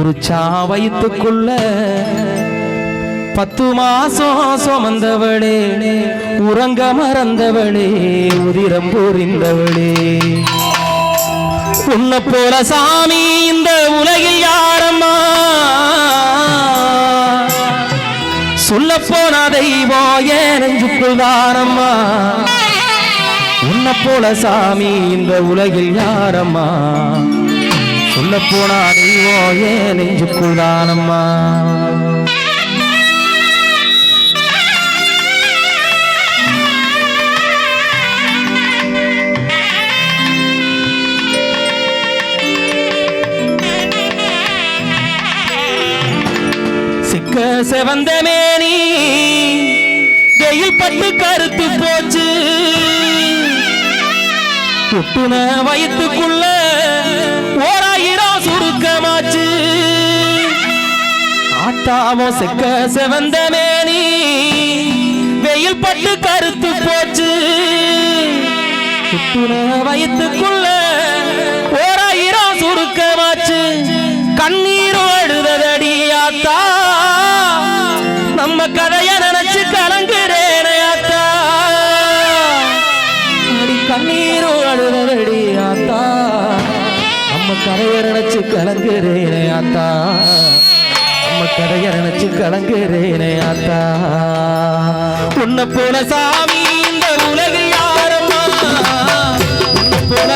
ஒரு சாவயத்துக்குள்ள பத்து மாசம் சுமந்தவளே உறங்க மறந்தவளே உதிரம் புரிந்தவளே. உன்னை போல சாமி இந்த உலகில் யாரம்மா? சொல்ல போன தெய்வம் ஏன் நெஞ்சுக்குள் தானம்மா? உன்னை போல சாமி இந்த உலகில் யாரம்மா? சொல்ல போனா தெய்வம் ஏன் நெஞ்சுக்குள் தானம்மா? சிக்க செவந்த வெயில் பட்டு கருத்து போச்சு. புட்டுன வயிற்றுக்குள்ள பாவம் செக்க செவந்த மேனி. வெயில் பட்டு கருத்து போச்சு. வயிற்றுக்குள்ள ஓராயிரம் சுருக்கமாச்சு. கண்ணீர் அழுததடி ஆத்தா. நம்ம கதைய நினைச்சு கலங்குறேனே ஆத்தா. கண்ணீர் அழுததடி ஆத்தா. நம்ம கதைய நினைச்சு கலங்குறேனே ஆத்தா. கடைய நினைச்சு கலங்குறேனே ஆத்தா. உன்னை போல சாமி இந்த உலகில் யாரம்மா உன்னை போல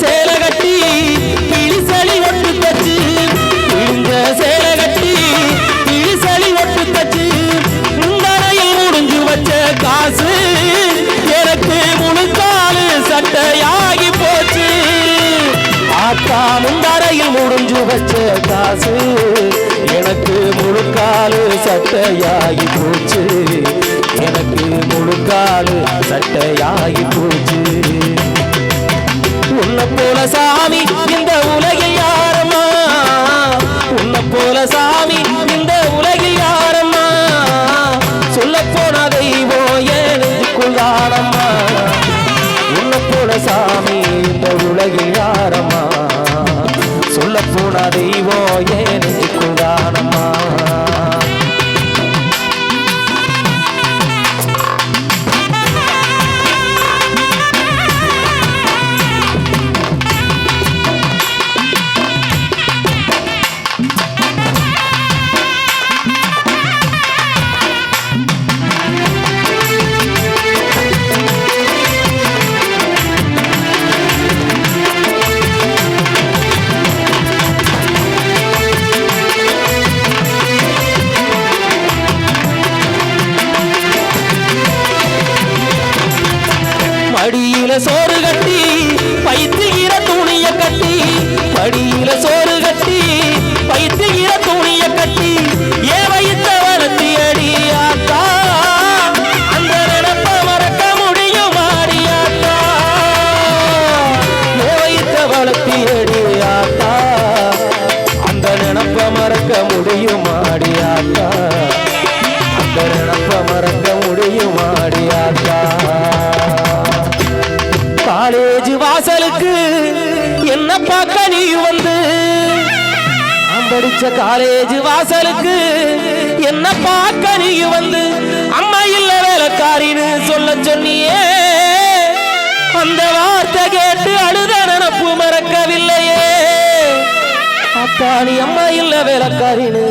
சேலை கட்டி கிழிசலி ஒட்டு தச்சு. கிழிஞ்ச சேலை கட்டி கிழிசலி ஒட்டு தச்சு. முந்தரையில் முடிஞ்சு வச்ச காசு எனக்கு முழுக்காலு சட்டையாகி போச்சு. ஆத்தா முந்தரையில் முடிஞ்சு வச்ச காசு எனக்கு முழுக்காலு சட்டையாகி போச்சு. எனக்கு முழுக்காலு சட்டையாகி போச்சு. உன்னை போல சாமி இந்த உலகில் யாரம்மா படியில சோறு கட்டி பைத்துகிற துணிய கட்டி படியில சோறு கட்டி பைத்துகிற துணிய கட்டி ஏ வைத்த வளர்த்தி அடியாத்தா அந்த நினப்ப மறக்க முடியும் ஆடியாத்தா ஏ வைத்த வளர்த்தி அடியாத்தா வாசலுக்கு என்ன பார்க்க நீ வந்து? படிச்ச காலேஜ் வாசலுக்கு என்ன பார்க்க நீ வந்து? அம்மா இல்ல வேலைக்காரின்னு சொல்ல சொன்னியே. அந்த வார்த்தை கேட்டு அழுத நினப்பு மறக்கவில்லையே. அப்பா நீ அம்மா இல்ல வேலைக்காரின்னு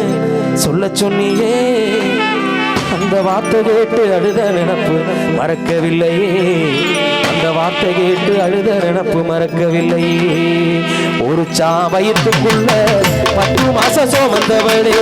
சொல்ல சொன்னியே. அந்த வார்த்தை கேட்டு அழுத நினப்பு மறக்கவில்லையே. அந்த வார்த்தை கேட்டு அழுத நினப்பு மறக்கவில்லையே. ஒரு சாபயத்துக்குள்ள பத்து மாசம் சோமந்தவளே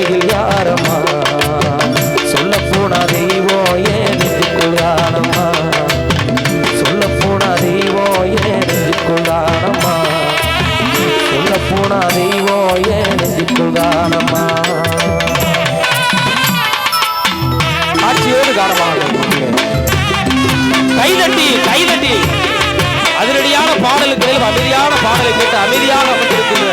உலகில் யாரம்மா? சொல்ல போனா தெய்வம் ஏன் நெஞ்சுக்குள் சொல்ல போனா தெய்வம் ஏன் நெஞ்சுக்குள் சொல்ல போனா தெய்வம் ஏன் நெஞ்சுக்குள் தானம்மா ஆட்சியோடு காரணமாக கைதட்டி கைதட்டி. அதிரடியான பாடலுக்கு அமைதியான பாடலை கேட்டு அமைதியாக அமர்ந்திருக்கின்ற